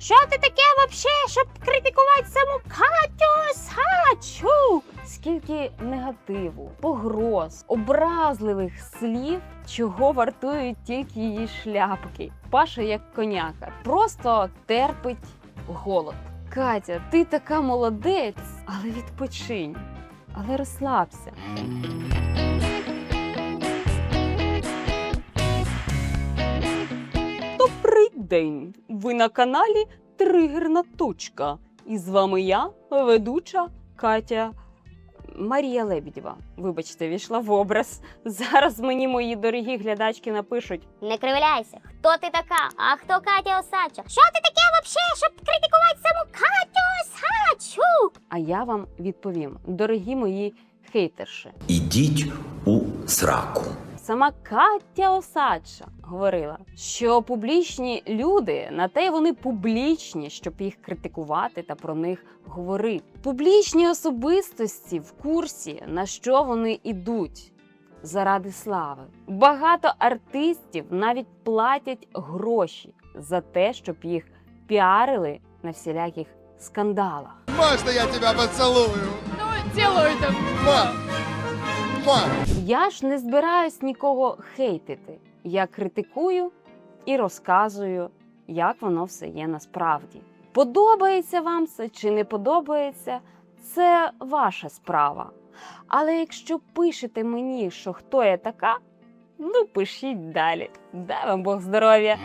Що ти таке вообще, щоб критикувати саму Катю Сачу? Скільки негативу, погроз, образливих слів, чого вартують тільки її шляпки. Паша як коняка, просто терпить голод. Катя, ти така молодець, але відпочинь, але розслабся. День! Ви на каналі Тригерна точка. І з вами я, ведуча Катя Марія Лебідєва. Вибачте, війшла в образ. Зараз мені мої дорогі глядачки напишуть. Не кривляйся. Хто ти така? А хто Катя Осадча? Що ти таке вообще, щоб критикувати саму Катю Осадчу? А я вам відповім, дорогі мої хейтерші. Ідіть у сраку. Сама Катя Осадча говорила, що публічні люди на те вони публічні, щоб їх критикувати та про них говорити. Публічні особистості в курсі, на що вони ідуть заради слави. Багато артистів навіть платять гроші за те, щоб їх піарили на всіляких скандалах. Можно я тебя поцелую? Ну, это. Ма! Ма! Я ж не збираюсь нікого хейтити. Я критикую і розказую, як воно все є насправді. Подобається вам це чи не подобається, це ваша справа. Але якщо пишете мені, що хто я така, ну пишіть далі. Дай вам Бог здоров'я.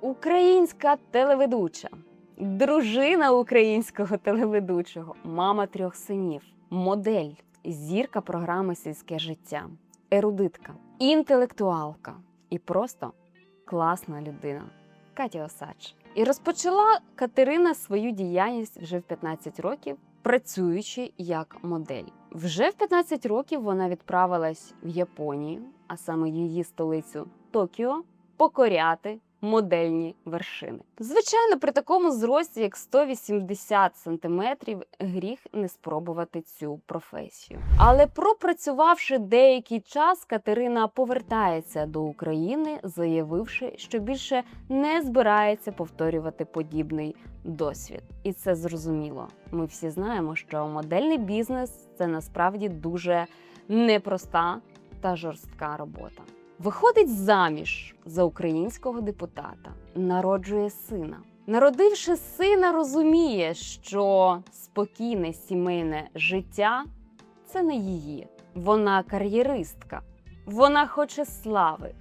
Українська телеведуча, дружина українського телеведучого, мама трьох синів, модель, зірка програми Сільське життя, ерудитка, інтелектуалка і просто класна людина Катя Осадч. І розпочала Катерина свою діяльність вже в 15 років, працюючи як модель. Вже в 15 років вона відправилась в Японію, а саме її столицю Токіо, покоряти модельні вершини. Звичайно, при такому зрості, як 180 сантиметрів, гріх не спробувати цю професію. Але пропрацювавши деякий час, Катерина повертається до України, заявивши, що більше не збирається повторювати подібний досвід. І це зрозуміло. Ми всі знаємо, що модельний бізнес це насправді дуже непроста та жорстка робота. Виходить заміж за українського депутата, народжує сина. Народивши сина, розуміє, що спокійне сімейне життя це не її. Вона кар'єристка. Вона хоче слави,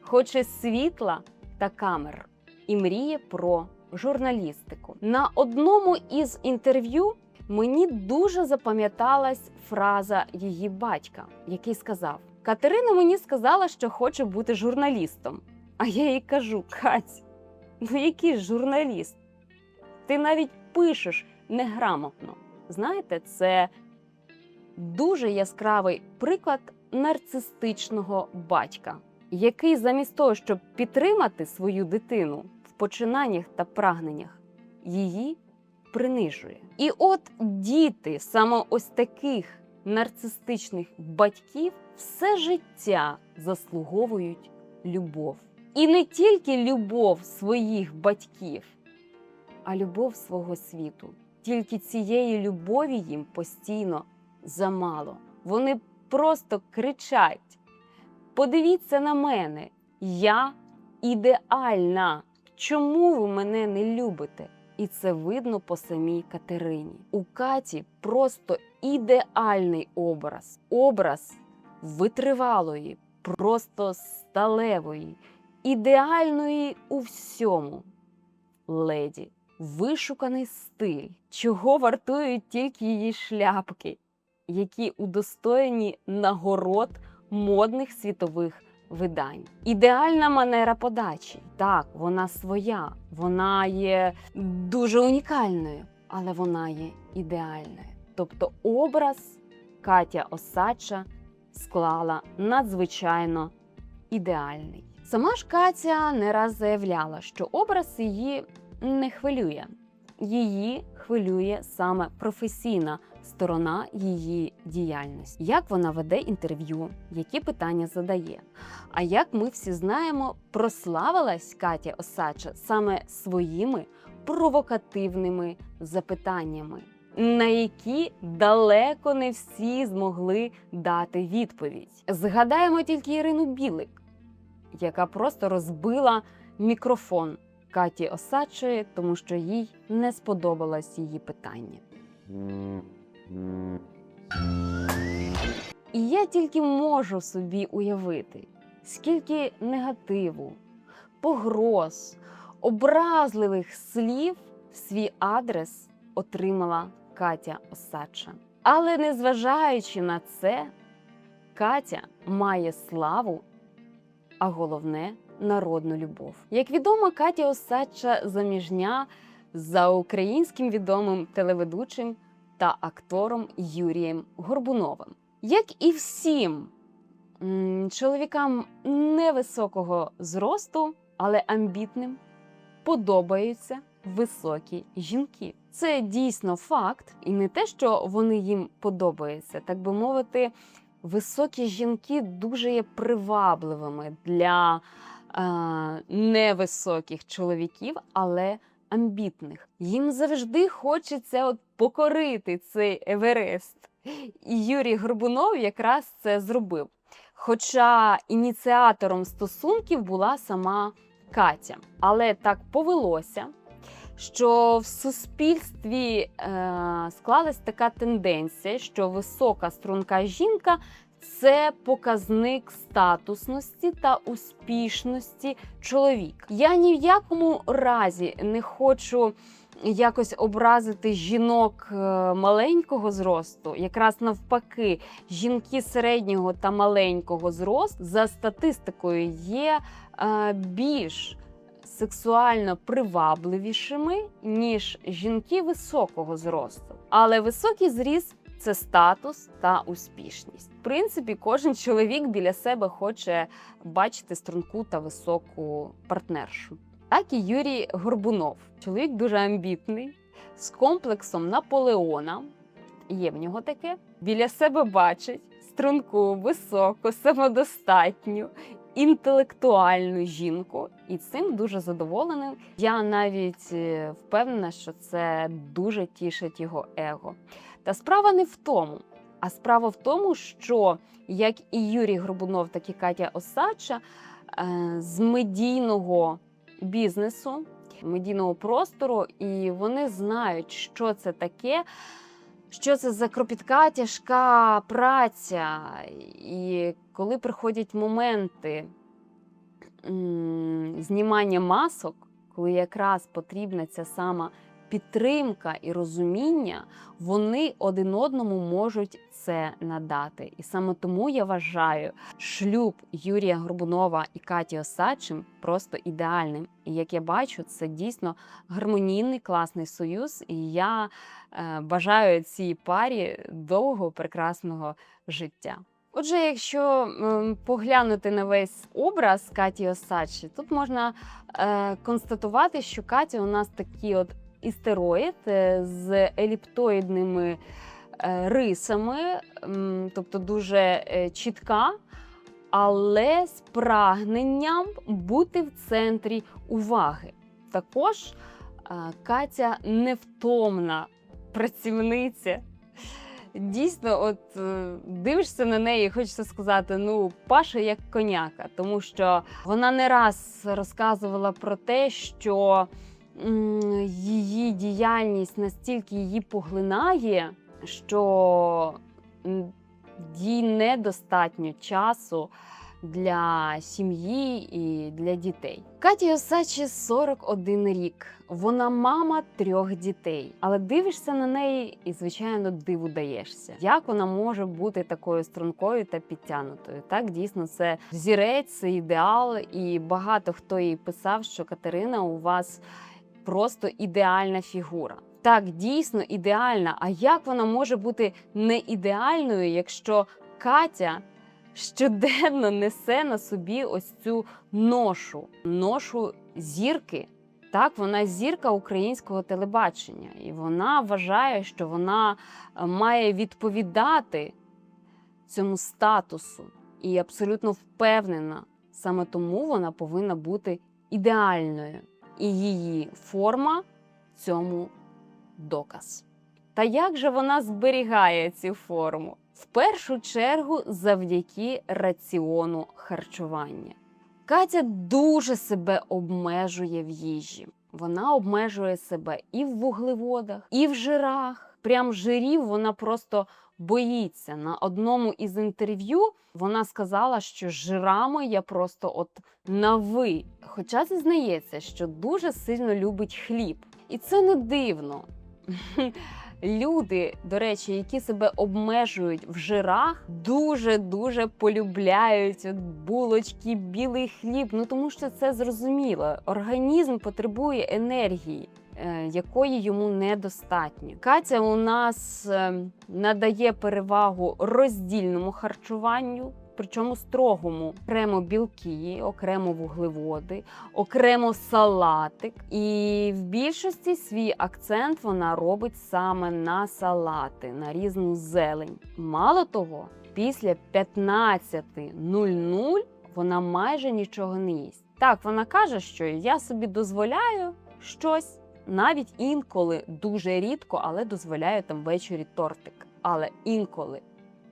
хоче світла та камер і мріє про журналістику. На одному із інтерв'ю мені дуже запам'яталась фраза її батька, який сказав: Катерина мені сказала, що хоче бути журналістом. А я їй кажу: Кать, ну який журналіст? Ти навіть пишеш неграмотно. Знаєте, це дуже яскравий приклад нарцистичного батька, який замість того, щоб підтримати свою дитину в починаннях та прагненнях, її принижує. І от діти саме ось таких нарцистичних батьків все життя заслуговують любов. І не тільки любов своїх батьків, а любов свого світу. Тільки цієї любові їм постійно замало. Вони просто кричать: подивіться на мене, я ідеальна. Чому ви мене не любите? І це видно по самій Катерині. У Каті просто ідеальний образ. Образ витривалої, просто сталевої, ідеальної у всьому леді. Вишуканий стиль, чого вартують тільки її шляпки, які удостоєні нагород модних світових видань. Ідеальна манера подачі. Так, вона своя, вона є дуже унікальною, але вона є ідеальною. Тобто образ Катя Осадча склала надзвичайно ідеальний. Сама ж Катя не раз заявляла, що образ її не хвилює. Її хвилює саме професійна сторона її діяльності, як вона веде інтерв'ю, які питання задає. А як ми всі знаємо, прославилась Катя Осадча саме своїми провокативними запитаннями, на які далеко не всі змогли дати відповідь. Згадаємо тільки Ірину Білик, яка просто розбила мікрофон Каті Осадчої, тому що їй не сподобалось її питання. І я тільки можу собі уявити, скільки негативу, погроз, образливих слів в свій адрес отримала Катя Осадча. Але незважаючи на це, Катя має славу, а головне народну любов. Як відомо, Катя Осадча заміжня за українським відомим телеведучим та актором Юрієм Горбуновим. Як і всім чоловікам невисокого зросту, але амбітним, подобаються високі жінки. Це дійсно факт, і не те, що вони їм подобаються, так би мовити, високі жінки дуже є привабливими для е, невисоких чоловіків, але амбітних. Їм завжди хочеться от покорити цей Еверест. І Юрій Горбунов якраз це зробив. Хоча ініціатором стосунків була сама Катя. Але так повелося, що в суспільстві е, склалась така тенденція, що висока струнка жінка це показник статусності та успішності чоловіка. Я ні в якому разі не хочу якось образити жінок е, маленького зросту, якраз навпаки, жінки середнього та маленького зросту за статистикою є е, більш сексуально привабливішими, ніж жінки високого зросту. Але високий зріст це статус та успішність. В принципі, кожен чоловік біля себе хоче бачити струнку та високу партнершу. Так і Юрій Горбунов, чоловік дуже амбітний, з комплексом Наполеона. Є в нього таке. Біля себе бачить струнку, високу, самодостатню, інтелектуальну жінку, і цим дуже задоволений. Я навіть е, впевнена, що це дуже тішить його его. Та справа не в тому, а справа в тому, що як і Юрій Горбунов, так і Катя Осадча е, з медійного бізнесу, медійного простору, і вони знають, що це таке. Що це за кропітка, тяжка праця, і коли приходять моменти знімання масок, коли якраз потрібна ця сама підтримка і розуміння, вони один одному можуть це надати. І саме тому я вважаю шлюб Юрія Горбунова і Каті Осадчим просто ідеальним. І як я бачу, це дійсно гармонійний класний союз. І я е, бажаю цій парі довгого прекрасного життя. Отже, якщо поглянути на весь образ Каті Осадчі, тут можна е, констатувати, що Катя у нас такий от істероїд е, з еліптоїдними е, рисами, тобто дуже е, чітка, але з прагненням бути в центрі уваги. Також Катя невтомна працівниця. Дійсно, от дивишся на неї, хочеться сказати: ну, Паша як коняка, тому що вона не раз розказувала про те, що її діяльність настільки її поглинає, що їй недостатньо часу для сім'ї і для дітей. Каті Осачі 41 рік. Вона мама трьох дітей. Але дивишся на неї і, звичайно, диву даєшся. Як вона може бути такою стрункою та підтянутою? Так, дійсно, це взірець, це ідеал, і багато хто їй писав, що Катерина, у вас просто ідеальна фігура. Так, дійсно ідеальна. А як вона може бути не ідеальною, якщо Катя щоденно несе на собі ось цю ношу, ношу зірки. Так, вона зірка українського телебачення, і вона вважає, що вона е, має відповідати цьому статусу, і абсолютно впевнена, саме тому вона повинна бути ідеальною, і її форма цьому доказ. Та як же вона зберігає цю форму? В першу чергу завдяки раціону харчування. Катя дуже себе обмежує в їжі. Вона обмежує себе і в вуглеводах, і в жирах. Прям жирів вона просто боїться. На одному із інтерв'ю вона сказала, що жирами я просто от на ви. Хоча зізнається, що дуже сильно любить хліб. І це не дивно. Люди, до речі, які себе обмежують в жирах, дуже дуже полюбляють от булочки, білий хліб. Ну тому що це зрозуміло. Організм потребує енергії. Е, Якої йому недостатньо. Катя у нас е, надає перевагу роздільному харчуванню, причому строгому, окремо білки, окремо вуглеводи, окремо салатик. І в більшості свій акцент вона робить саме на салати, на різну зелень. Мало того, після 15.00 вона майже нічого не їсть. Так, вона каже, що я собі дозволяю щось, навіть інколи дуже рідко, але дозволяю там ввечері тортик. Але інколи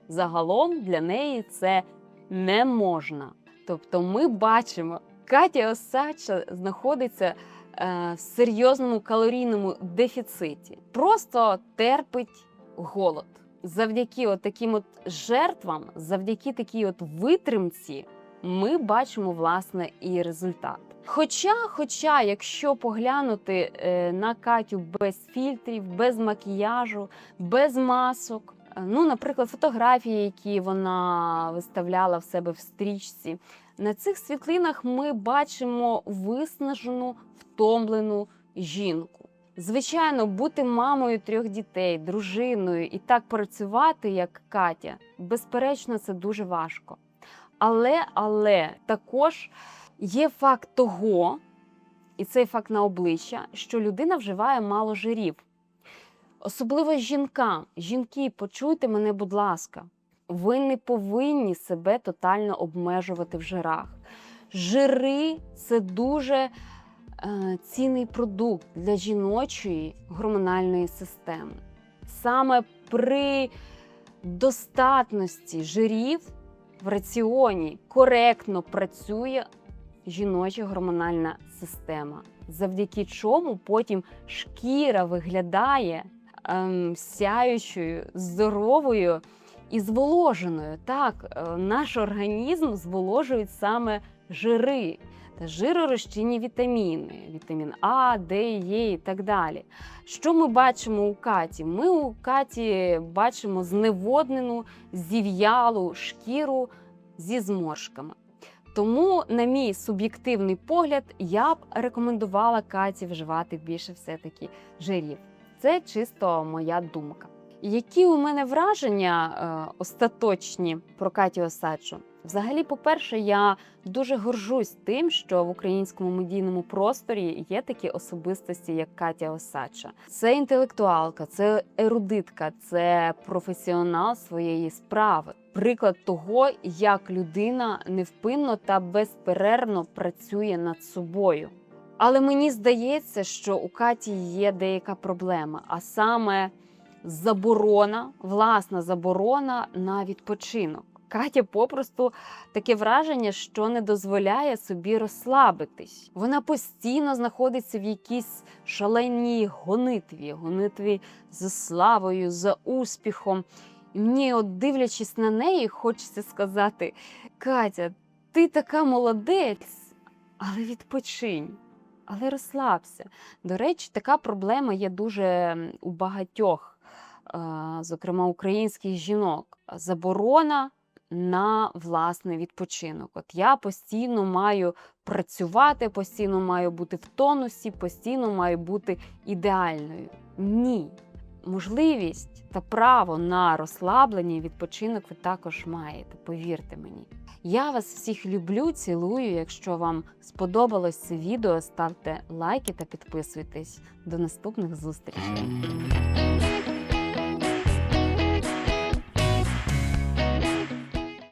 загалом для неї це не можна. Тобто, ми бачимо, Катя Осадча знаходиться е, в серйозному калорійному дефіциті, просто терпить голод. Завдяки от таким от жертвам, завдяки такій от витримці, ми бачимо власне і результат. Хоча, хоча, якщо поглянути е, на Катю без фільтрів, без макіяжу, без масок, е, ну, наприклад, фотографії, які вона виставляла в себе в стрічці, на цих світлинах ми бачимо виснажену, втомлену жінку. Звичайно, бути мамою трьох дітей, дружиною і так працювати, як Катя, безперечно, це дуже важко. Але, але також є факт того, і цей факт на обличчя, що людина вживає мало жирів. Особливо жінкам. Жінки, почуйте мене, будь ласка, ви не повинні себе тотально обмежувати в жирах. Жири це дуже е, цінний продукт для жіночої гормональної системи. Саме при достатності жирів в раціоні коректно працює жіноча гормональна система, завдяки чому потім шкіра виглядає ем, сяючою, здоровою і зволоженою. Так, е, наш організм зволожують саме жири та жиророзчинні вітаміни, вітамін А, Д, Е і так далі. Що ми бачимо у Каті? Ми у Каті бачимо зневоднену, зів'ялу шкіру зі зморшками. Тому, на мій суб'єктивний погляд, я б рекомендувала Каті вживати більше все-таки жирів. Це чисто моя думка. Які у мене враження е, остаточні про Катю Осадчу? Взагалі, по-перше, я дуже горжусь тим, що в українському медійному просторі є такі особистості, як Катя Осадча. Це інтелектуалка, це ерудитка, це професіонал своєї справи. Приклад того, як людина невпинно та безперервно працює над собою. Але мені здається, що у Каті є деяка проблема, а саме заборона, власна заборона на відпочинок. Катя попросту таке враження, що не дозволяє собі розслабитись. Вона постійно знаходиться в якійсь шаленій гонитві, гонитві за славою, за успіхом. І мені, от дивлячись на неї, хочеться сказати: Катя, ти така молодець, але відпочинь, але розслабся. До речі, така проблема є дуже у багатьох, зокрема українських жінок. Заборона на власний відпочинок. От я постійно маю працювати, постійно маю бути в тонусі, постійно маю бути ідеальною. Ні. можливість та право на розслаблення і відпочинок ви також маєте, повірте мені. Я вас всіх люблю, цілую. Якщо вам сподобалось це відео, ставте лайки та підписуйтесь. До наступних зустрічей.